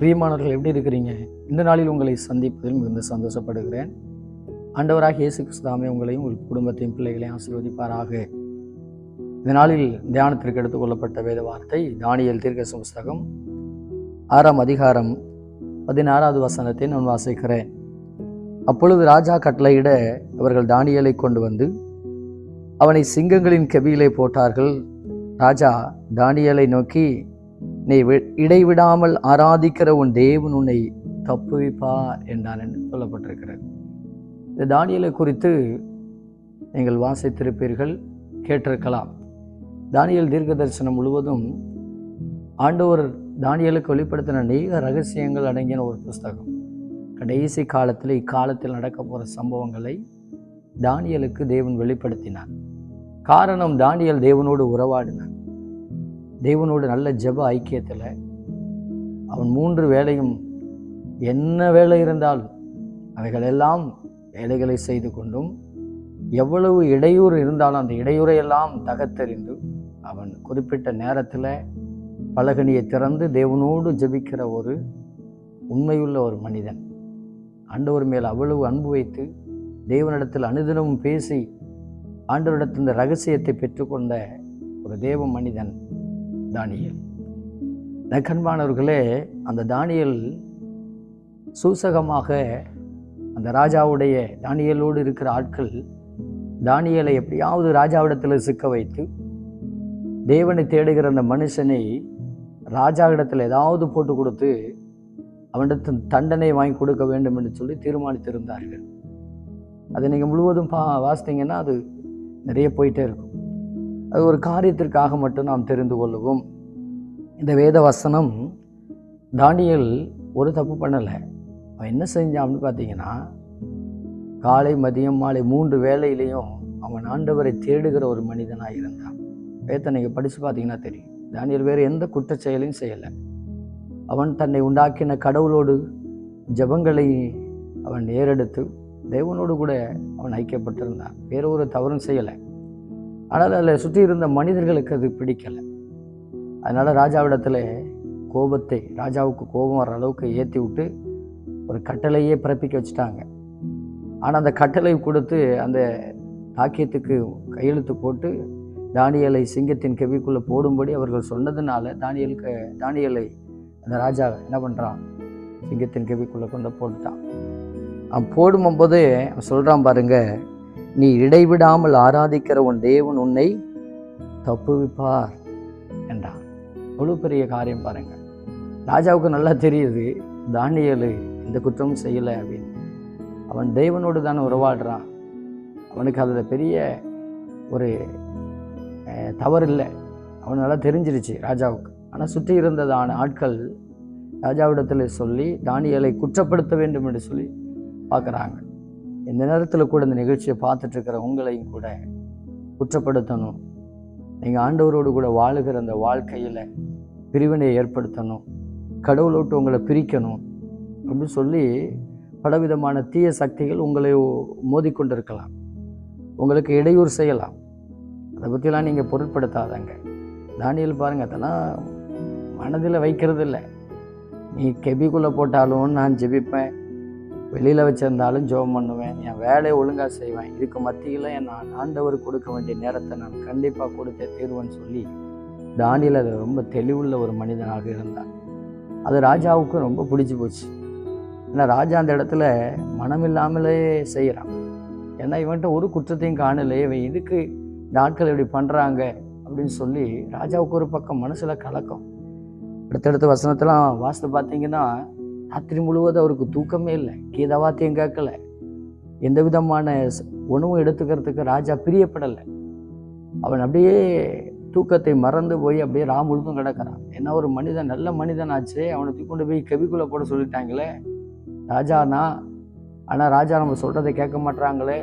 பிரியமானவர்கள் எப்படி இருக்கிறீங்க? இந்த நாளில் உங்களை சந்திப்பதில் மிகுந்த சந்தோஷப்படுகிறேன். ஆண்டவராக இயேசு கிறிஸ்தாமே உங்களையும் உங்கள் குடும்பத்தையும் பிள்ளைகளையும் ஆசீர்வதிப்பாராக. இந்த நாளில் தியானத்திற்கு எடுத்துக்கொள்ளப்பட்ட வேத வார்த்தை தானியல் தீர்க்க புஸ்தகம் ஆறாம் அதிகாரம் பதினாறாவது வசனத்தை நான் வாசிக்கிறேன். அப்பொழுது ராஜா கட்டளையிட அவர்கள் தானியலை கொண்டு வந்து அவனை சிங்கங்களின் கெபியிலே போட்டார்கள். ராஜா தானியலை நோக்கி நீ வி- இடைவிடாமல் ஆராதிக்கிற உன் தேவன் உன்னை தப்புவிப்பா என்றான் என்று சொல்லப்பட்டிருக்கிறது. இந்த தானியலை குறித்து நீங்கள் வாசித்திருப்பீர்கள் கேட்டிருக்கலாம். தானியல் தீர்க்க தரிசனம் முழுவதும் ஆண்டவர் தானியலுக்கு வெளிப்படுத்தின அநேக ரகசியங்கள் அடங்கின ஒரு புஸ்தகம். கடைசி காலத்தில் இக்காலத்தில் நடக்க போகிற சம்பவங்களை தானியலுக்கு தேவன் வெளிப்படுத்தினார். காரணம் தானியல் தேவனோடு உறவாடினார். தெய்வனோடு நல்ல ஜெப ஐக்கியத்தில் அவன் மூன்று வேலையும் என்ன வேலை இருந்தாலும் அவைகளெல்லாம் வேலைகளை செய்து கொண்டும் எவ்வளவு இடையூறு இருந்தாலும் அந்த இடையூறையெல்லாம் தகத்தெறிந்து அவன் குறிப்பிட்ட நேரத்தில் பலகனியை திறந்து தேவனோடு ஜெபிக்கிற ஒரு உண்மையுள்ள ஒரு மனிதன். ஆண்டவர் மேல் அவ்வளவு அன்பு வைத்து தேவனிடத்தில் அனுதினமும் பேசி ஆண்டவரிடத்தில் இந்த ரகசியத்தை பெற்றுக்கொண்ட ஒரு தேவ மனிதன். தானியல். நக்கன்பானவர்களே அந்த தானியல் சூசகமாக அந்த ராஜாவுடைய தானியலோடு இருக்கிற ஆட்கள் தானியலை எப்படியாவது ராஜாவிடத்தில் சிக்க வைத்து தேவனை தேடுகிற அந்த மனுஷனை ராஜாவிடத்தில் ஏதாவது போட்டு கொடுத்து அவனிடத்தில் தண்டனை வாங்கி கொடுக்க வேண்டும் என்று சொல்லி தீர்மானித்திருந்தார்கள். அதை நீங்கள் முழுவதும் பா வாசித்தீங்கன்னா அது நிறைய போயிட்டே இருக்கும். அது ஒரு காரியத்திற்காக மட்டும் நாம் தெரிந்து கொள்ளுவோம். இந்த வேத வசனம் தானியல் ஒரு தப்பு பண்ணலை. அவன் என்ன செஞ்சான் அப்படின்னு பார்த்தீங்கன்னா காலை மதியம் மாலை மூன்று வேலையிலையும் அவன் ஆண்டவரை தேடுகிற ஒரு மனிதனாக இருந்தான். வேத்தை நீங்கள் படித்து பார்த்தீங்கன்னா தெரியும். தானியல் வேறு எந்த குற்ற செயலையும் செய்யலை. அவன் தன்னை உண்டாக்கின கடவுளோடு ஜபங்களை அவன் ஏறெடுத்து தேவனோடு கூட அவன் ஐக்கியப்பட்டிருந்தான். வேற ஒரு தவறும் செய்யலை. ஆனால் அதில் சுற்றி இருந்த மனிதர்களுக்கு அது பிடிக்கலை. அதனால் ராஜாவிடத்தில் கோபத்தை ராஜாவுக்கு கோபம் வர அளவுக்கு ஏற்றி விட்டு ஒரு கட்டளையே பிறப்பிக்க வச்சுட்டாங்க. ஆனால் அந்த கட்டளை கொடுத்து அந்த தாக்கியத்துக்கு கையெழுத்து போட்டு தானியலை சிங்கத்தின் கெவிக்குள்ளே போடும்படி அவர்கள் சொன்னதுனால தானியலுக்கு தானியலை அந்த ராஜா என்ன பண்ணுறான் சிங்கத்தின் கெவிக்குள்ளே கொண்டு போட்டுட்டான். அவன் போடும்போது அவன் சொல்கிறான் பாருங்கள் நீ இடைவிடாமல் ஆராதிக்கிற உன் தேவன் உன்னை தப்புவிப்பார் என்றார் அவ்வளோ பெரிய காரியம் பாருங்க. ராஜாவுக்கு நல்லா தெரியுது தானியலு இந்த குற்றமும் செய்யலை அப்படின்னு. அவன் தேவனோடு தானே உறவாடுறான். அவனுக்கு அதில் பெரிய ஒரு தவறு இல்லை. அவன் நல்லா தெரிஞ்சிருச்சு ராஜாவுக்கு. ஆனால் சுற்றி இருந்ததான ஆட்கள் ராஜாவிடத்தில் சொல்லி தானியலை குற்றப்படுத்த வேண்டும் என்று சொல்லி பார்க்குறாங்க. இந்த நேரத்தில் கூட இந்த நிகழ்ச்சியை பார்த்துட்டு இருக்கிற உங்களையும் கூட குற்றப்படுத்தணும். நீங்கள் ஆண்டவரோடு கூட வாழுகிற அந்த வாழ்க்கையில் பிரிவினையை ஏற்படுத்தணும். கடவுளோட்டு உங்களை பிரிக்கணும். அப்படின்னு சொல்லி பலவிதமான தீய சக்திகள் உங்களை மோதிக்கொண்டிருக்கலாம். உங்களுக்கு இடையூறு செய்யலாம். அதை பற்றிலாம் நீங்கள் பொருட்படுத்தாதங்க. தானியல் பாருங்க அதெல்லாம் மனதில் வைக்கிறது இல்லை நீ கெபிக்குள்ளே போட்டாலும் நான் ஜெபிப்பேன். வெளியில் வச்சுருந்தாலும் ஜெபம் பண்ணுவேன். என் வேலையை ஒழுங்காக செய்வேன். இதுக்கு மத்தியில் நான் ஆண்டவர் கொடுக்க வேண்டிய நேரத்தை நான் கண்டிப்பாக கொடுத்தே தீர்வேன்னு சொல்லி தானியில் அது ரொம்ப தெளிவுள்ள ஒரு மனிதனாக இருந்தான் அது ராஜாவுக்கு ரொம்ப பிடிச்சி போச்சு. ஏன்னா ராஜா அந்த இடத்துல மனமில்லாமலே செய்கிறான். ஏன்னா இவன்கிட்ட ஒரு குற்றத்தையும் காணலையே இவன் இதுக்கு இந்த ஆட்கள் இப்படி பண்ணுறாங்க அப்படின்னு சொல்லி ராஜாவுக்கு ஒரு பக்கம் மனசில் கலக்கம். அடுத்தடுத்த வசனத்தெலாம் வாசித்து பார்த்தீங்கன்னா ராத்திரி முழுவதும் அவருக்கு தூக்கமே இல்லை. கீதவாத்தியம் கேட்கல எந்த விதமான உணவும் எடுத்துக்கிறதுக்கு ராஜா பிரியப்படலை. அவன் அப்படியே தூக்கத்தை மறந்து போய் அப்படியே ரா முழுதும் கிடக்கிறான். என்ன ஒரு மனிதன் நல்ல மனிதன் ஆச்சு அவனை தூக்கி கொண்டு போய் கெபிக்குள்ளே போட சொல்லிட்டாங்களே. ராஜானா ஆனால் ராஜா நம்ம சொல்கிறதை கேட்க மாட்றாங்களே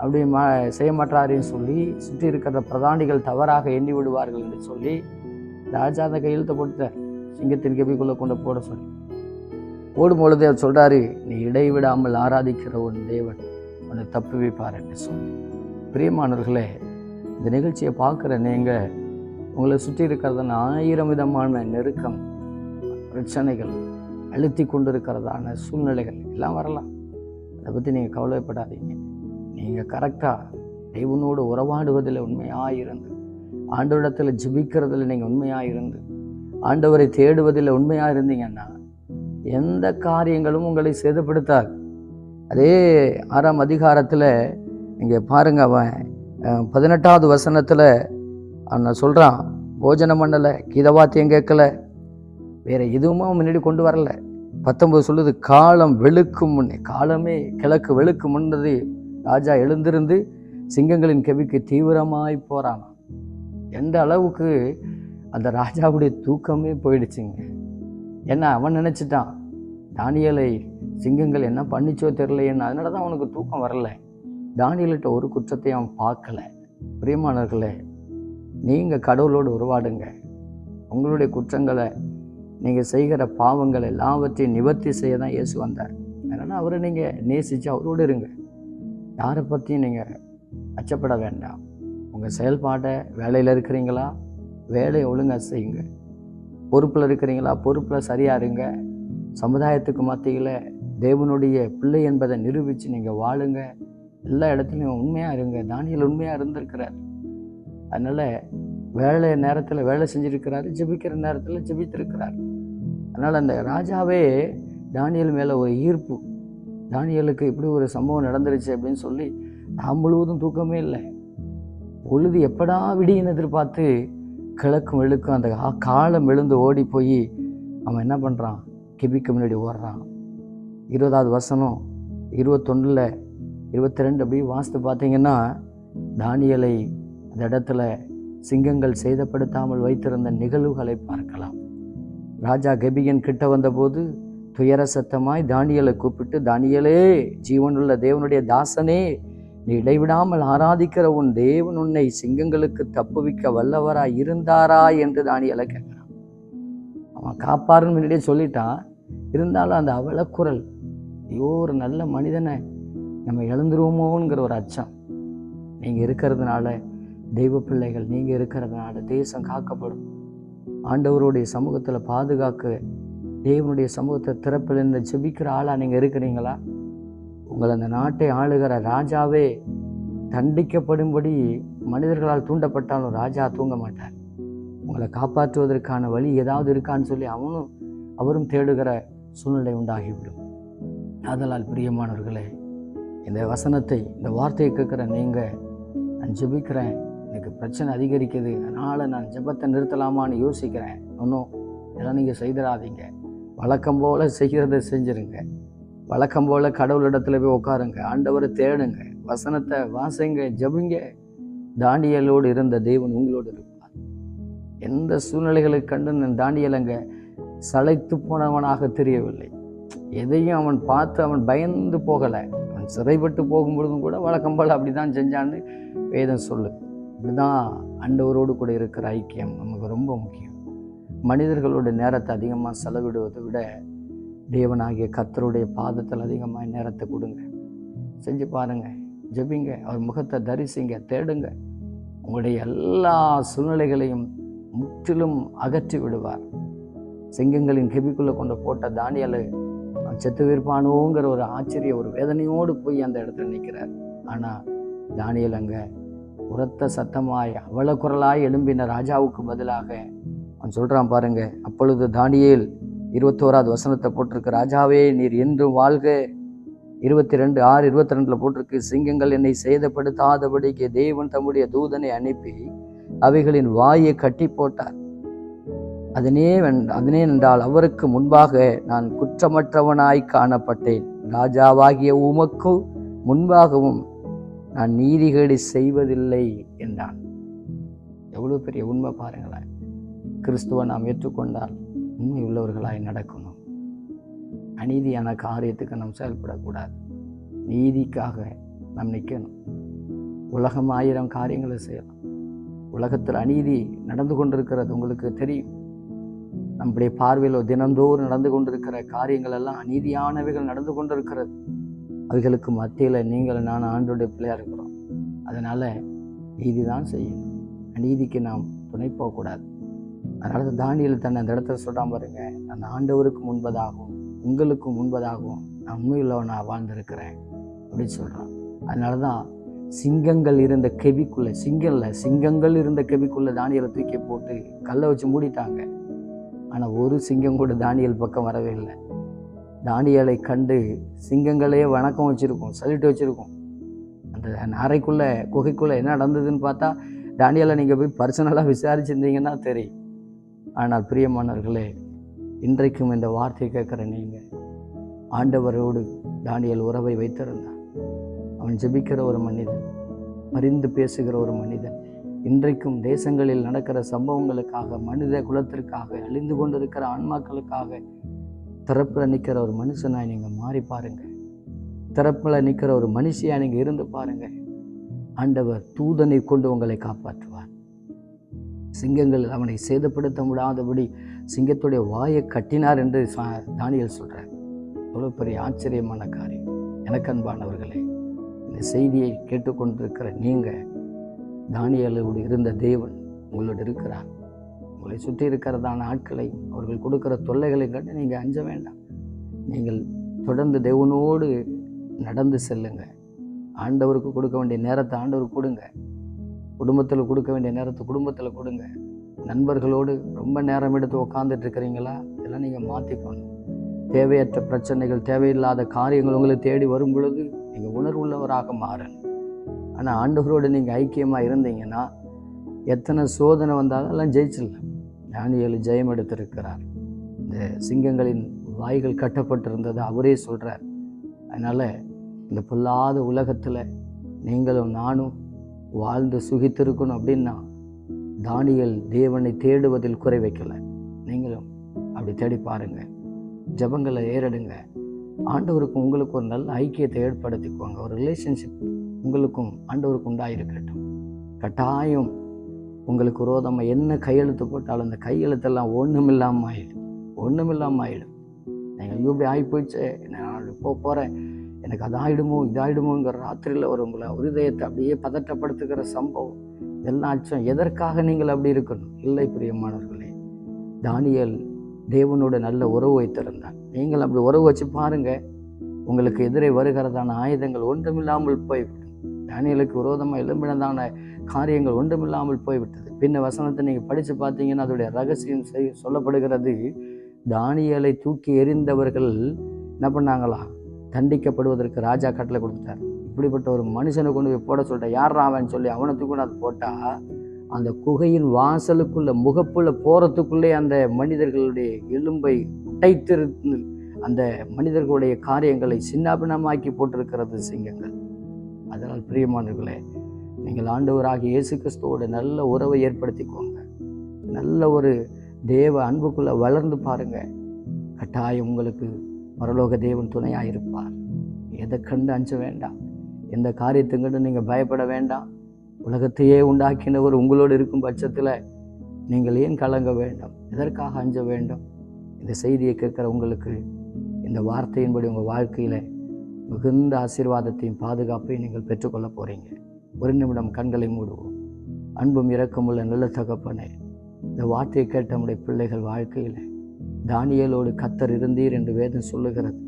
அப்படி மா செய்ய மாட்டாருன்னு சொல்லி சுற்றி இருக்கிற பிரதானிகள் தவறாக எண்ணி விடுவார்கள் என்று சொல்லி ராஜா அந்த கையெழுத்தை போட்டுட்டார். சிங்கத்தின் கெபிக்குள்ளே கொண்டு போட சொல்லி. ஓடும் பொழுது அவர் சொல்கிறாரு நீ இடைவிடாமல் ஆராதிக்கிற உன் தேவன் உன்னை தப்பு வைப்பார் என்று சொல்லி பிரியமானவர்களே இந்த நிகழ்ச்சியை பார்க்குற நீங்கள் உங்களை சுற்றி இருக்கிறதான ஆயிரம் விதமான நெருக்கம் பிரச்சனைகள் அழுத்தி கொண்டிருக்கிறதான சூழ்நிலைகள் எல்லாம் வரலாம். அதை பற்றி நீங்கள் கவலைப்படாதீங்க. நீங்கள் கரெக்டாக தெய்வனோடு உறவாடுவதில் உண்மையாக இருந்து ஆண்டவரிடத்தில் ஜிபிக்கிறதுல நீங்கள் உண்மையாக இருந்து ஆண்டவரை தேடுவதில் உண்மையாக இருந்தீங்கன்னா எந்த காரியங்களும் உங்களை சேதப்படுத்தாது. அதே ஆறாம் அதிகாரத்தில் இங்கே பாருங்க அவன் பதினெட்டாவது வசனத்தில் அவன் சொல்கிறான் போஜனம் பண்ணலை கீதவாத்தியம் கேட்கல வேறு எதுவுமே அவன் முன்னாடி கொண்டு வரல. பத்தொன்பது சொல்லுது காலம் வெளுக்கும் முன்னே காலமே கிழக்கு வெளுக்கும் முன்னது ராஜா எழுந்திருந்து சிங்கங்களின் கவிக்கு தீவிரமாய் போகிறான் எந்த அளவுக்கு அந்த ராஜாவுடைய தூக்கமே போயிடுச்சுங்க. ஏன்னா அவன் நினச்சிட்டான்? தானியலை சிங்கங்கள் என்ன பண்ணிச்சோ தெரிலையேன்னு அதனால தான் அவனுக்கு தூக்கம் வரல. தானியல்கிட்ட ஒரு குற்றத்தையும் அவன் பார்க்கல. பிரியமானவர்களே நீங்கள் கடவுளோடு உருவாடுங்க உங்களுடைய குற்றங்களை நீங்கள் செய்கிற பாவங்கள் எல்லாவற்றையும் நிவர்த்தி செய்ய தான் இயேசு வந்தார். அதனால் அவரை நீங்கள் நேசித்து அவரோடு இருங்க. யாரை பற்றியும் நீங்கள் அச்சப்பட வேண்டாம். உங்கள் செயல்பாட்டை வேலையில் இருக்கிறீங்களா? வேலையை ஒழுங்காக செய்யுங்க. பொறுப்பில் இருக்கிறீங்களா? பொறுப்பில் சரியாக இருங்க. சமுதாயத்துக்கு மத்தியில் தேவனுடைய பிள்ளை என்பதை நிரூபித்து நீங்கள் வாழுங்க. எல்லா இடத்துலையும் உண்மையாக இருங்க. தானியல் உண்மையாக இருந்திருக்கிறார். அதனால் வேலை நேரத்தில் வேலை செஞ்சுருக்கிறாரு ஜெபிக்கிற நேரத்தில் ஜெபித்திருக்கிறார். அதனால் அந்த ராஜாவே தானியல் மேலே ஒரு ஈர்ப்பு. தானியலுக்கு இப்படி ஒரு சம்பவம் நடந்துருச்சு அப்படின்னு சொல்லி நான் முழுவதும் தூக்கமே இல்லை. பொழுது எப்படா விடியும் எதிர்பார்த்து கிழக்கும் வெளுக்கும் அந்த காலம் எழுந்து ஓடி போய் அவன் என்ன பண்ணுறான் கிபிக்கு முன்னாடி ஓடுறான். இருபதாவது வசனம் இருபத்தொன்னில் இருபத்தி ரெண்டு அப்படி வாசித்து பார்த்தீங்கன்னா தானியலை அந்த இடத்துல சிங்கங்கள் சேதப்படுத்தாமல் வைத்திருந்த நிகழ்வுகளை பார்க்கலாம். ராஜா கெபியன் கிட்ட வந்தபோது துயர சத்தமாய் தானியலை கூப்பிட்டு தானியலே ஜீவனுள்ள தேவனுடைய தாசனே நீ இடைவிடாமல் ஆராதிக்கிற உன் தேவன் உன்னை சிங்கங்களுக்கு தப்புவிக்க வல்லவராய் இருந்தாரா என்று தானியலை கேட்கிறான். அவன் காப்பாருன்னு முன்னாடியே சொல்லிட்டான். இருந்தாலும் அந்த அவலக்குரல் ஐயோ ஒரு நல்ல மனிதனை நம்ம இழந்துருவோமோங்கிற ஒரு அச்சம். நீங்கள் இருக்கிறதுனால தெய்வ பிள்ளைகள் நீங்கள் இருக்கிறதுனால தேசம் காக்கப்படும். ஆண்டவருடைய சமூகத்தில் பாதுகாக்க தேவனுடைய சமூகத்தை திறப்பில் இருந்து ஜெபிக்கிற ஆளாக நீங்கள் இருக்கிறீங்களா? உங்கள் அந்த நாட்டை ஆளுகிற ராஜாவே தண்டிக்கப்படும்படி மனிதர்களால் தூண்டப்பட்டாலும் ராஜா தூங்க மாட்டார். உங்களை காப்பாற்றுவதற்கான வழி ஏதாவது இருக்கான்னு சொல்லி அவனும் அவரும் தேடுகிற சூழ்நிலை உண்டாகிவிடும். ஆதலால் பிரியமானவர்களே இந்த வசனத்தை இந்த வார்த்தையை கேட்குற நீங்கள் நான் ஜெபிக்கிறேன். எனக்கு பிரச்சனை அதிகரிக்குது. அதனால் நான் ஜெபத்தை நிறுத்தலாமான்னு யோசிக்கிறேன். ஒன்றும் இதெல்லாம் நீங்கள் செய்திடாதீங்க வழக்கம் போல் செய்கிறத செஞ்சுருங்க. வழக்கம் போல் கடவுளிடத்துல போய் உட்காருங்க ஆண்டவரை தேடுங்க வசனத்தை வாசிங்க ஜபிங்க. தாண்டியலோடு இருந்த தேவன் உங்களோடு இருப்பார். எந்த சூழ்நிலைகளை கண்டு நான் தாண்டியலங்க சளைத்து போனவனாக தெரியவில்லை. எதையும் அவன் பார்த்து அவன் பயந்து போகலை. அவன் சிறைப்பட்டு போகும்பொழுதும் கூட வழக்கம் போல் அப்படி தான் செஞ்சான்னு வேதம் சொல்லு இப்படிதான் அண்டவரோடு கூட இருக்கிற ஐக்கியம் நமக்கு ரொம்ப முக்கியம். மனிதர்களோட நேரத்தை அதிகமாக செலவிடுவதை விட தேவனாகிய கத்தருடைய பாதத்தில் அதிகமாக நேரத்தை கொடுங்க. செஞ்சு பாருங்கள் ஜெபிங்க அவர் முகத்தை தரிசிங்க தேடுங்க. உங்களுடைய எல்லா சூழ்நிலைகளையும் முற்றிலும் அகற்றி விடுவார். சிங்கங்களின் கெபிக்குள்ளே கொண்டு போட்ட தானியலை செத்து விற்பானோங்கிற ஒரு ஆச்சரிய ஒரு வேதனையோடு போய் அந்த இடத்துல நிற்கிறார். ஆனால் தானியல் அங்கே உரத்த சத்தமாய் அவல குரலாய் எழும்பின ராஜாவுக்கு பதிலாக அவன் சொல்கிறான் பாருங்க அப்பொழுது தானியல் இருபத்தோராவது வசனத்தை போட்டிருக்கு. ராஜாவே நீர் என்றும் வாழ்க. இருபத்தி ரெண்டு ஆறு இருபத்தி ரெண்டில் போட்டிருக்கு. சிங்கங்கள் என்னை சேதப்படுத்தாதபடிக்கு தேவன் தம்முடைய தூதனை அனுப்பி அவைகளின் வாயை கட்டி போட்டார். அதனே அதனே என்றால் அவருக்கு முன்பாக நான் குற்றமற்றவனாய் காணப்பட்டேன். ராஜாவாகிய உமக்கு முன்பாகவும் நான் நீதிகேடு செய்வதில்லை என்றான். எவ்வளோ பெரிய உண்மை பாருங்களேன். கிறிஸ்துவை நாம் ஏற்றுக்கொண்டால் உண்மை உள்ளவர்களாய் நடக்கணும். அநீதியான காரியத்துக்கு நாம் செயல்படக்கூடாது. நீதிக்காக நாம் நிற்கணும். உலகம் ஆயிரம் காரியங்களை செய்யலாம். உலகத்தில் அநீதி நடந்து கொண்டிருக்கிறது உங்களுக்கு தெரியும். நம்முடைய பார்வையில் தினந்தோறும் நடந்து கொண்டிருக்கிற காரியங்கள் எல்லாம் அநீதியானவைகள் நடந்து கொண்டிருக்கிறது. அவைகளுக்கு மத்தியில் நீங்கள் நான் ஆண்டோடைய பிள்ளையாக இருக்கிறோம். அதனால் நீதி தான் செய்யணும். அநீதிக்கு நாம் துணை போகக்கூடாது. அதனால தான் தன்னை அந்த இடத்துல சொல்கிறான் பாருங்க அந்த ஆண்டவருக்கு முன்பதாகவும் உங்களுக்கும் முன்பதாகவும் நான் உண்மையுள்ளவனாக வாழ்ந்திருக்கிறேன் அப்படின்னு சொல்கிறான் அதனால தான் சிங்கங்கள் இருந்த கெபிக்குள்ளே சிங்கம்ல சிங்கங்கள் இருந்த கெபிக்குள்ளே தானியலை தூக்கி போட்டு கல்லை வச்சு மூடிட்டாங்க. ஆனால் ஒரு சிங்கம் கூட தானியல் பக்கம் வரவே இல்லை. தானியலை கண்டு சிங்கங்களே வணக்கம் வச்சுருக்கோம் சல்யூட் வச்சுருக்கோம். அந்த அறைக்குள்ளே குகைக்குள்ளே என்ன நடந்ததுன்னு பார்த்தா தானியலை நீங்கள் போய் பர்சனலாக விசாரிச்சிருந்தீங்கன்னா தெரியும். ஆனால் பிரியமானவர்களே இன்றைக்கும் இந்த வார்த்தை கேட்குற நீங்கள் ஆண்டவரோடு தானியல் உறவை வைத்திருந்தான் அவன் ஜெபிக்கிற ஒரு மனிதன் மறிந்து பேசுகிற ஒரு மனிதன் இன்றைக்கும் தேசங்களில் நடக்கிற சம்பவங்களுக்காக மனித குலத்திற்காக அழிந்து கொண்டிருக்கிற ஆன்மாக்களுக்காக திறப்பில் நிற்கிற ஒரு மனுஷனாக நீங்கள் மாறி பாருங்கள் திறப்பில் நிற்கிற ஒரு மனுஷியாக நீங்கள் இருந்து பாருங்கள் ஆண்டவர் தூதனை கொண்டு உங்களை காப்பாற்றுவார். சிங்கங்கள் அவனை சேதப்படுத்த முடியாதபடி சிங்கத்துடைய வாயை கட்டினார் என்று சா- சொல்கிறார் எவ்வளோ பெரிய ஆச்சரியமான காரியம். எனக்கு அன்பானவர்களே இந்த செய்தியை கேட்டுக்கொண்டிருக்கிற நீங்கள் தானியலோடு இருந்த தேவன் உங்களோடு இருக்கிறார். உங்களை சுற்றி இருக்கிறதான ஆட்களை அவர்கள் கொடுக்கிற தொல்லைகளை கண்டு நீங்கள் அஞ்ச வேண்டாம். நீங்கள் தொடர்ந்து தேவனோடு நடந்து செல்லுங்கள் ஆண்டவருக்கு கொடுக்க வேண்டிய நேரத்தை ஆண்டவருக்கு கொடுங்க. குடும்பத்தில் கொடுக்க வேண்டிய நேரத்தை குடும்பத்தில் கொடுங்க. நண்பர்களோடு ரொம்ப நேரம் எடுத்து உக்காந்துட்டு இருக்கிறீங்களா? இதெல்லாம் நீங்கள் மாற்றிக்கணும் தேவையற்ற பிரச்சனைகள் தேவையில்லாத காரியங்கள் உங்களை தேடி வரும் பொழுது நீங்கள் உணர்வுள்ளவராக மாறணும். ஆனால் ஆண்டுகளோடு நீங்கள் ஐக்கியமாக இருந்தீங்கன்னா எத்தனை சோதனை வந்தாலும் எல்லாம் ஜெயிச்சிடலாம். ஞானிகள் ஜெயம் எடுத்திருக்கிறார். இந்த சிங்கங்களின் வாய்கள் கட்டப்பட்டிருந்தது அவரே சொல்கிறார் அதனால் இந்த பொல்லாத உலகத்தில் நீங்களும் நானும் வாழ்ந்து சுகித்திருக்கணும் அப்படின்னா தானியல் தேவனை தேடுவதில் குறை வைக்கலை. நீங்களும் அப்படி தேடி பாருங்க. ஜபங்களை ஏறிடுங்க. ஆண்டவருக்கும் உங்களுக்கும் ஒரு நல்ல ஐக்கியத்தை ஏற்படுத்திக்குவாங்க ஒரு ரிலேஷன்ஷிப் உங்களுக்கும் ஆண்டவருக்கும் உண்டாயிருக்கட்டும். கட்டாயம் உங்களுக்கு விரோதமாக என்ன கையெழுத்து போட்டாலும் அந்த கையெழுத்தெல்லாம் ஒன்றும் இல்லாமல் ஆயிடும். ஒன்றும் இல்லாமல் ஆயிடும். நீங்கள் ஐயோ இப்படி ஆகி போயிடுச்சு நான் போக போகிறேன் எனக்கு அதாயிடுமோ இதாயிடுமோங்கிற ராத்திரியில் ஒரு உங்களை இருதயத்தை அப்படியே பதட்டப்படுத்துகிற சம்பவம் இதெல்லாம் அச்சம் எதற்காக நீங்கள் அப்படி இருக்கணும்? இல்லை பிரியமானவர்களே தானியல் தேவனோட நல்ல உறவு வைத்திருந்தார். நீங்கள் அப்படி உறவு வச்சு பாருங்க. உங்களுக்கு எதிரே வருகிறதான ஆயுதங்கள் ஒன்றுமில்லாமல் போய்விடும் தானியலுக்கு விரோதமாக எழும்பினதான காரியங்கள் ஒன்றுமில்லாமல் போய்விட்டது. பின்ன வசனத்தை நீங்கள் படித்து பார்த்தீங்கன்னா அதோடைய ரகசியம் செய் சொல்லப்படுகிறது தானியலை தூக்கி எறிந்தவர்கள் என்ன பண்ணாங்களா? தண்டிக்கப்படுவதற்கு ராஜா கட்டளை கொடுத்துட்டார். இப்படிப்பட்ட ஒரு மனுஷனை கொண்டு போய் போட சொல்லிட்டேன் யார் ராவன் சொல்லி அவனத்துக்கு கூட அது போட்டால் அந்த குகையின் வாசலுக்குள்ள முகப்புள்ள போகிறதுக்குள்ளே அந்த மனிதர்களுடைய எலும்பை உடைத்திருந்து அந்த மனிதர்களுடைய காரியங்களை சின்னாபின்னமாக்கி போட்டிருக்கிறது சிங்கங்கள். அதனால் பிரியமானவர்களே நீங்கள் ஆண்டவராக இயேசு கிறிஸ்துவோட நல்ல உறவை ஏற்படுத்திக்கோங்க. நல்ல ஒரு தேவ அன்புக்குள்ளே வளர்ந்து பாருங்கள் கட்டாயம் உங்களுக்கு பரலோக தேவன் துணையாக இருப்பார் எதை கண்டு அஞ்ச வேண்டாம். எந்த காரியத்தை கண்டு நீங்கள் பயப்பட வேண்டாம். உலகத்தையே உண்டாக்கினவர் உங்களோடு இருக்கும் பட்சத்தில் நீங்கள் ஏன் கலங்க வேண்டும்? எதற்காக அஞ்ச வேண்டும்? இந்த செய்தியை கேட்குற உங்களுக்கு இந்த வார்த்தையின்படி உங்கள் வாழ்க்கையில் மிகுந்த ஆசீர்வாதத்தையும் பாதுகாப்பையும் நீங்கள் பெற்றுக்கொள்ள போகிறீங்க ஒரு நிமிடம் கண்களை மூடுவோம். அன்பும் இரக்கமுள்ள நல்ல தகப்பனே இந்த வார்த்தையை கேட்ட நம்முடைய பிள்ளைகள் வாழ்க்கையில் தானியலோடு கத்தர் இருந்தீர் என்று வேதம் சொல்லுகிறது.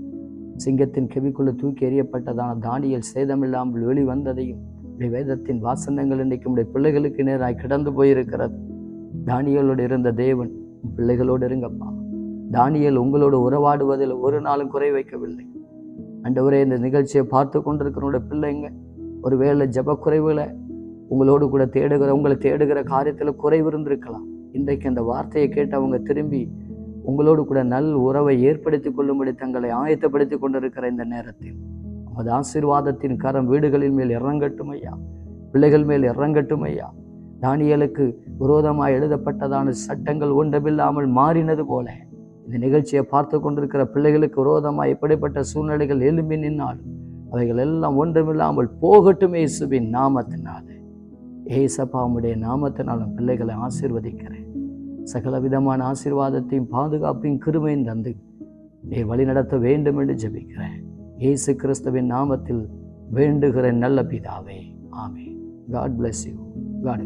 சிங்கத்தின் கெவிக்குள்ளே தூக்கி எறியப்பட்டதான தானியல் சேதமில்லாமல் வெளிவந்ததையும் இந்த வேதத்தின் வாசனங்கள் இன்றைக்கு நம்முடைய பிள்ளைகளுக்கு நேராய் கிடந்து போயிருக்கிறது. தானியலோடு இருந்த தேவன் பிள்ளைகளோடு இருங்கப்பா. தானியல் உங்களோடு உறவாடுவதில் ஒரு நாளும் குறை வைக்கவில்லை. அண்டவரே இந்த நிகழ்ச்சியை பார்த்து கொண்டிருக்கிறோட பிள்ளைங்க ஒருவேளை ஜப குறைவில் உங்களோடு கூட தேடுகிற உங்களை தேடுகிற காரியத்தில் குறைவு இருந்திருக்கலாம். இன்றைக்கு அந்த வார்த்தையை கேட்டு அவங்க திரும்பி உங்களோடு கூட நல் உறவை ஏற்படுத்தி கொள்ளும்படி தங்களை ஆயத்தப்படுத்தி கொண்டிருக்கிற இந்த நேரத்தில் உமது ஆசீர்வாதத்தின் கரம் வீடுகளின் மேல் இறங்கட்டும் ஐயா. பிள்ளைகள் மேல் இறங்கட்டும் ஐயா. தானியலுக்கு விரோதமாக எழுதப்பட்டதான சட்டங்கள் ஒன்றமில்லாமல் மாறினது போல இந்த நிகழ்ச்சியை பார்த்து கொண்டிருக்கிற பிள்ளைகளுக்கு விரோதமாக எப்படிப்பட்ட சூழ்நிலைகள் எழும்பி நின்னாலும் அவைகள் எல்லாம் ஒன்றுமில்லாமல் போகட்டும் இயேசுவின் நாமத்தினாலே. ஏசப்பா நாமத்தினாலும் பிள்ளைகளை ஆசிர்வதிக்கிறேன். சகல விதமான ஆசீர்வாதத்தையும் பாதுகாப்பையும் கிருமையும் தந்து நீ வழிநடத்த வேண்டும் என்று ஜெபிக்கிறேன். இயேசு கிறிஸ்துவின் நாமத்தில் வேண்டுகிற நல்ல பிதாவே. ஆமே காட் பிளஸ் யூ காட்